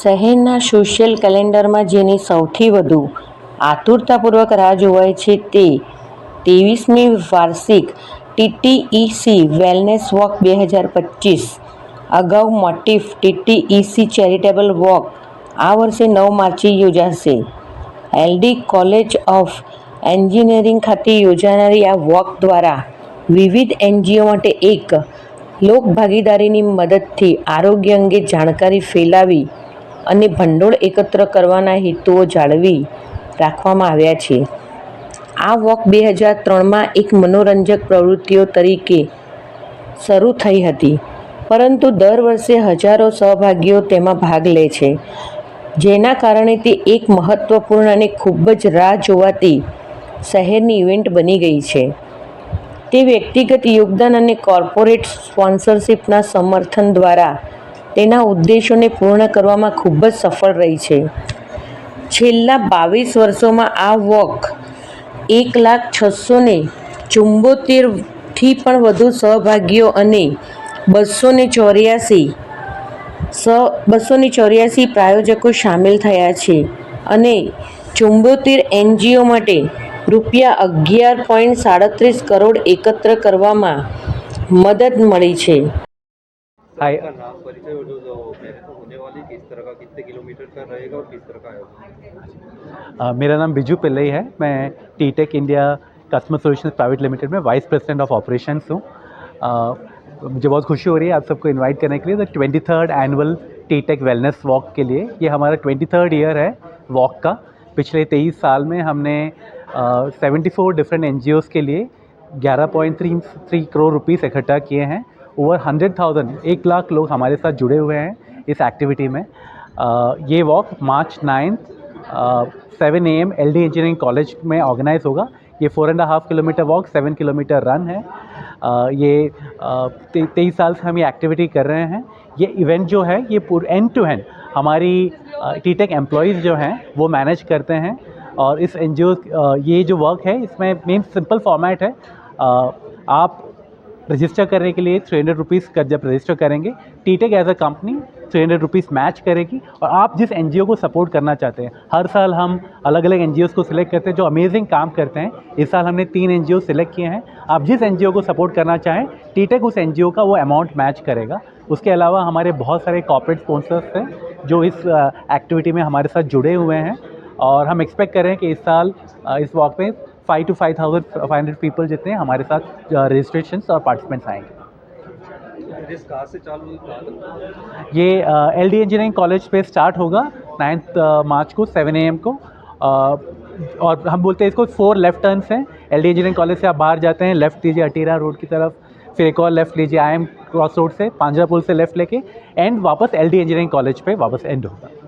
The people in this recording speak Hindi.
શહેરના સોશિયલ કેલેન્ડરમાં જેની સૌથી વધુ આતુરતાપૂર્વક રાહ જોવાય છે તે ત્રેવીસમી વાર્ષિક ટીટીઈસી વેલનેસ વોક બે હજાર પચીસ. અગાઉ મોટિફ ટીટીઈસી ચેરિટેબલ વોક આ વર્ષે નવ માર્ચે યોજાશે. એલડી કોલેજ ઓફ એન્જિનિયરિંગ ખાતે યોજાનારી આ વોક દ્વારા વિવિધ એનજીઓ માટે એક લોકભાગીદારીની મદદથી આરોગ્ય અંગે જાણકારી ફેલાવી અને ભંડોળ એકત્ર કરવાના હેતુઓ જાળવી રાખવામાં આવ્યા છે. આ વોક બે હજાર ત્રણમાં એક મનોરંજક પ્રવૃત્તિઓ તરીકે શરૂ થઈ હતી. પરંતુ દર વર્ષે હજારો સહભાગીઓ તેમાં ભાગ લે છે. જેના કારણે તે એક મહત્ત્વપૂર્ણ અને ખૂબ જ રાહ જોવાતી શહેરની ઇવેન્ટ બની ગઈ છે. તે વ્યક્તિગત યોગદાન અને કોર્પોરેટ સ્પોન્સરશિપના સમર્થન દ્વારા તેના ઉદ્દેશોને પૂર્ણ કરવામાં ખૂબ જ સફળ રહી છે. છેલ્લા બાવીસ વર્ષોમાં આ વોક એક લાખ છસો ને ચુંબોતેરથી પણ વધુ સહભાગીઓ અને બસો ને ચોર્યાસી સ બસો ને ચોર્યાસી પ્રાયોજકો સામેલ થયા છે અને ચુંબોતેર એનજીઓ માટે રૂપિયા અગિયાર પોઈન્ટ સાડત્રીસ કરોડ એકત્ર કરવામાં મદદ મળી છે. नाम परिचय और जो जो मैराथन होने वाली किस तरह का कितने किलोमीटर का रहेगा और किस तरह का आयोजन मेरा नाम बिजू पिल्लई है। मैं T tech India customer solutions private limited में वाइस प्रेसिडेंट ऑफ़ ऑपरेशंस हूँ। मुझे बहुत खुशी हो रही है आप सबको इनवाइट करने के लिए। The twenty third annual T tech wellness walk के लिए। ये हमारा ट्वेंटी थर्ड ईयर है वॉक का। पिछले तेईस साल में हमने सेवेंटी फोर डिफरेंट एन के लिए ग्यारह point three three crore rupees इकट्ठा किए हैं। ओवर हंड्रेड थाउज़ेंड एक लाख लोग हमारे साथ जुड़े हुए हैं इस एक्टिविटी में। अ, ये walk March ninth seven A M L D engineering college में ऑर्गेनाइज होगा। ये four and half kilometre walk seven kilometre run है। अ, ये तेईस साल से हम ये एक्टिविटी कर रहे हैं। ये इवेंट जो है ये पूरे एंड टू एंड हमारी टी टेक एम्प्लॉयज़ जो हैं वो मैनेज करते हैं। और इस एनजीओ ये जो वर्क है इसमें मेन सिंपल फॉर्मेट है। अ, आप रजिस्टर करने के लिए थ्री हंड्रेड रुपीज़ का जब रजिस्टर करेंगे T tech as a company three hundred rupees match करेगी और आप जिस एनजीओ को सपोर्ट करना चाहते हैं, हर साल हम अलग अलग एन को सिलेक्ट करते हैं जो अमेजिंग काम करते हैं। इस साल हमने तीन एनजीओ सिलेक्ट किए हैं। आप जिस एनजीओ को सपोर्ट करना चाहें टी टेक उस एनजीओ का वो अमाउंट मैच करेगा। उसके अलावा हमारे बहुत सारे कॉर्पोरेट स्पॉन्सर्स हैं जो इस एक्टिविटी में हमारे साथ जुड़े हुए हैं और हम एक्सपेक्ट कर कि इस साल इस वॉक में five to five thousand five hundred people जितने हमारे साथ रजिस्ट्रेशन और पार्टिसिपेंट्स आएँगे। ये एल डी इंजीनियरिंग कॉलेज पे स्टार्ट होगा नाइन्थ मार्च को सेवन ए को। और हम बोलते हैं इसको फोर लेफ़्ट टर्न्स हैं। एल डी इंजीनियरिंग कॉलेज से आप बाहर जाते हैं लेफ़्ट लीजिए अटीरा रोड की तरफ़ फिर एक और लेफ़्ट लीजिए आई एम क्रॉस रोड से पांजरा पुल से लेफ़्ट लेके एंड वापस एल डी इंजीनियरिंग कॉलेज पे वापस एंड होगा।